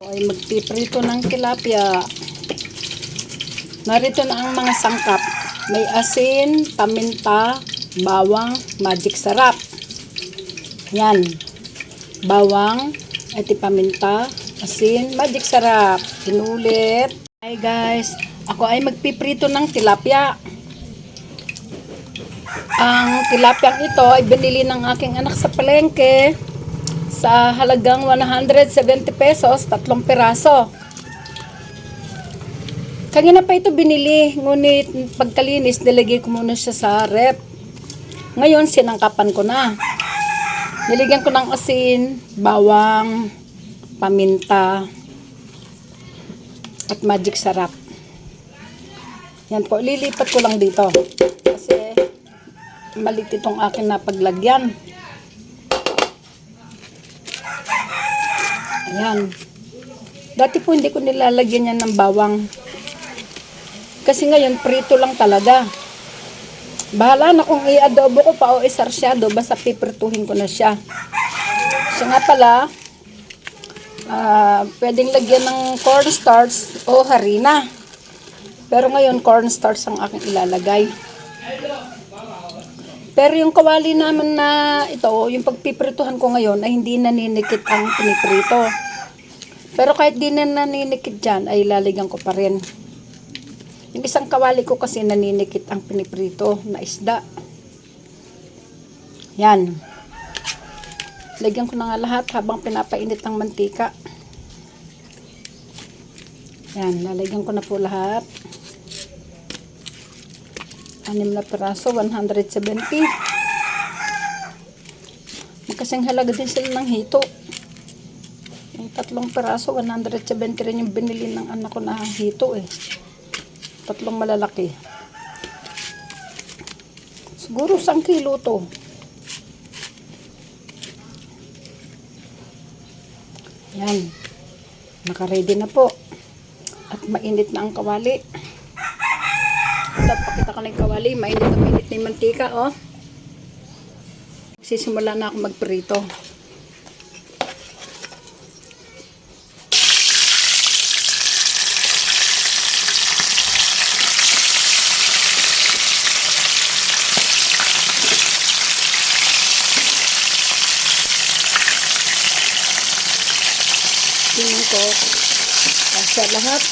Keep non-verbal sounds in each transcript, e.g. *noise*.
ay magpiprito ng tilapia. Narito na ang mga sangkap. May asin, paminta, bawang, magic sarap. Yan. Bawang, eti paminta, asin, magic sarap. Inulit. Hi guys, ako ay magpiprito ng tilapia. Ang tilapyang ito ay binili ng aking anak sa palengke sa halagang 170 pesos, tatlong piraso. Kanina pa ito binili, ngunit pagkalinis, nilagay ko muna siya sa rep. Ngayon, sinangkapan ko na. Niligyan ko ng asin, bawang, paminta, at magic sarap. Yan po, lilipat ko lang dito. Kasi, malit itong akin na paglagyan. Ayan. Dati po hindi ko nilalagyan yan ng bawang. Kasi ngayon, prito lang talaga. Bahala na kung i-adobo ko pa o isarsyado, basta piprituhin ko na siya. Siya nga pala, ah, pwedeng lagyan ng cornstarch o harina. Pero ngayon, cornstarch ang aking ilalagay. Pero yung kawali naman na ito, yung pagpiprituhan ko ngayon ay hindi naninikit ang piniprito. Pero kahit di na naninikit dyan, ay lalagyan ko pa rin. Yung isang kawali ko kasi naninikit ang piniprito na isda. Yan. Lagyan ko na nga lahat habang pinapainit ang mantika. Yan, lalagyan ko na po lahat. Anim na piraso, 170. Magkasing halaga din sila ng hito. Yung tatlong piraso, 170 rin yung binili ng anak ko na hito eh. Tatlong malalaki. Siguro isang kilo to. Yan. Naka-ready na po. At mainit na ang kawali. Ito, pakita ko na yung kawali. Mainit na mainit na mantika, oh. Sisimula na ako magprito. Tingnan ko. Kasya lahat.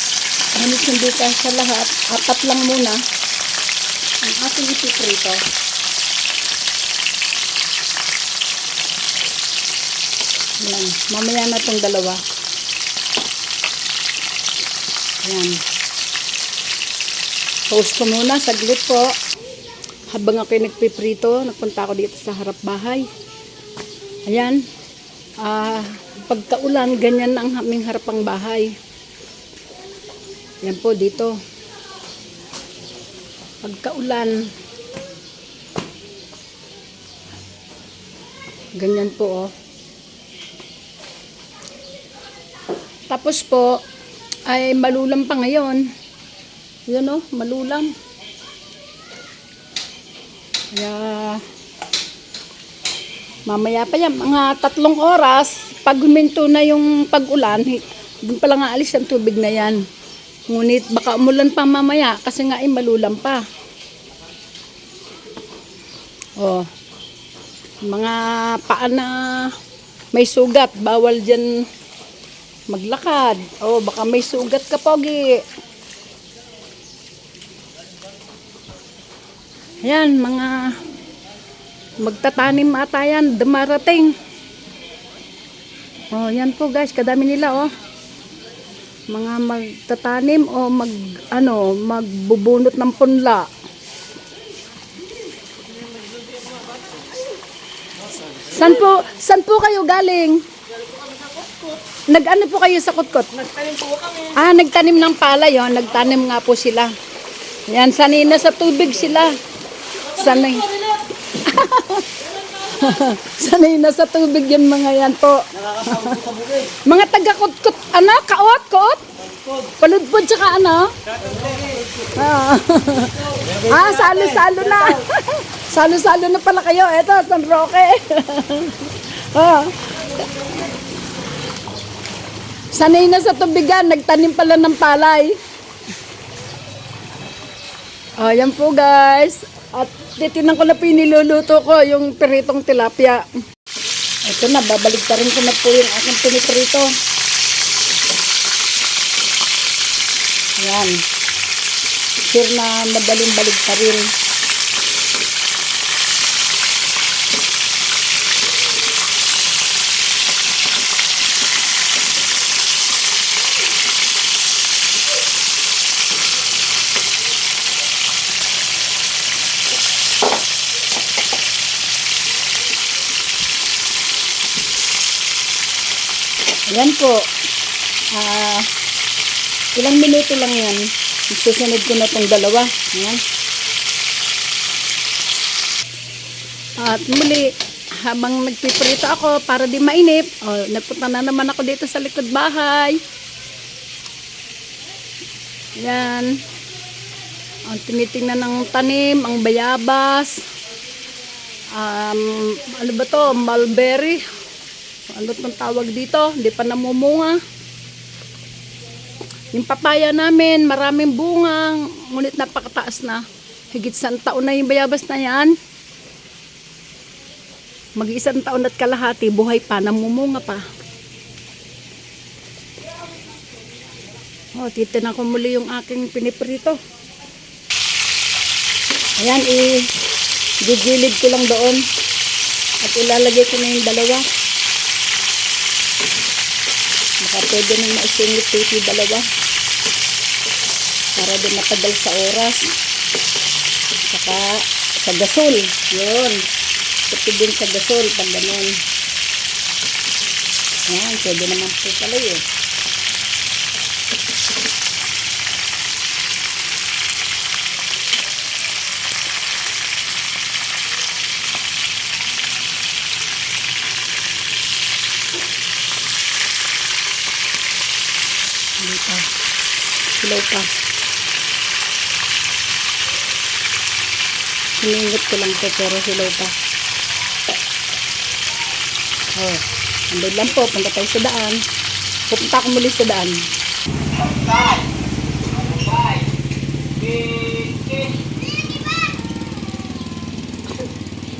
Ngunit hindi kasya lahat. Apat lang muna. Ang ating ipiprito. Yan. Mamaya na itong dalawa. Yan. Post ko muna. Saglit po. Habang ako nagpiprito, nagpunta ako dito sa harap bahay. Ayan. Ah, pagkaulan, ganyan ang aming harapang bahay. Yan po dito. Pagkaulan, ganyan po oh. Tapos po, ay malulam pa ngayon. Yan oh, malulam. Kaya, Mamaya pa yan, mga tatlong oras, pag huminto na yung pag-ulan, doon pa lang aalis ang tubig na yan. Ngunit baka umulan pa mamaya kasi nga ay malulam pa. Oh. Mga paan na may sugat, bawal dyan maglakad. Oh, baka may sugat ka, Pogi. Ayan, mga magtatanim ata yan, dumarating. Oh, yan po guys, kadami nila oh. Mga magtatanim o mag ano, magbubunot ng punla. San po, san po kayo galing? Nag-ano po kayo sa kutkot? Nagtanim po kami. Ah, nagtanim ng palay, oh. Nagtanim nga po sila. Yan, sanay na sa tubig sila. Sanay. *laughs* sanay na sa tubig yan mga yan po. Nakakasama po sa bukid. Mga taga-kutkot, ano? Kaot? Kaot? Paludpod tsaka ano? Ah, *laughs* ah salo-salo na. *laughs* salo-salo na pala kayo. Eto, San Roque. ah. Sanay na sa tubigan, nagtanim pala ng palay. Oh, po guys. At titinan ko na po yung niluluto ko, yung piritong tilapia. Ito na, babalik rin ko na po yung aking piniprito. Yan. Sure na madaling balik pa rin. Ayan po. Ah, ilang minuto lang yan. Susunod ko na tong dalawa. Ayan. At muli, habang nagpiprito ako para di mainip, oh, nagpunta na naman ako dito sa likod bahay. Yan. Ang tinitingnan ng tanim, ang bayabas. Um, ano ba to? Mulberry. Ano tong tawag dito? Hindi pa namumunga. Yung papaya namin, maraming bunga. Ngunit napakataas na. Higit sa taon na yung bayabas na yan. Mag-isang taon at kalahati, buhay pa, namumunga pa. Oh, titinan ko muli yung aking piniprito. Ayan, i gigilid ko lang doon. At ilalagay ko na yung dalawa. Baka pwede nang maisingit yung dalawa. Para din matagal sa oras. Saka sa gasol. Yun. Kasi din sa gasol pag ganun. Yan, pwede naman po pala yun. Pa. Silaw pa. Siningit ko lang po pero silaw pa. Oh, andun lang po. Punta tayo sa daan. Pupunta ako muli sa daan.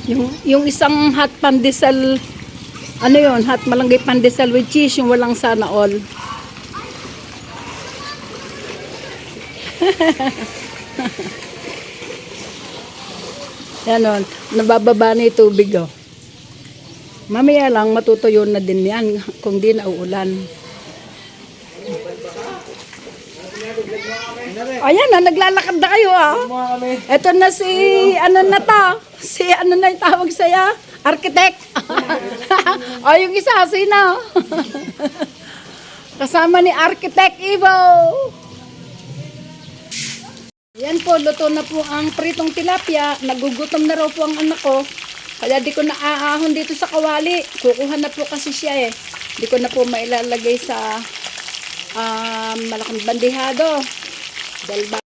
Yung, yung isang hot pandesal, ano yun, hot malunggay pandesal with cheese, yung walang sana all. *laughs* Yan o, nabababa na yung tubig o. Mamaya lang matutuyo na din yan *laughs* kung di na uulan. Ayan na, naglalakad na kayo ah. Ito na si, ano na to? Si, ano na yung tawag sa'yo? Architect. *laughs* o, yung isa, sino? Kasama ni Architect Ivo. Yan po, luto na po ang pritong tilapia. Nagugutom na raw po ang anak ko. Kaya di ko na aahon dito sa kawali. Kukuha na po kasi siya eh. Di ko na po mailalagay sa um, malaking bandihado. Dahil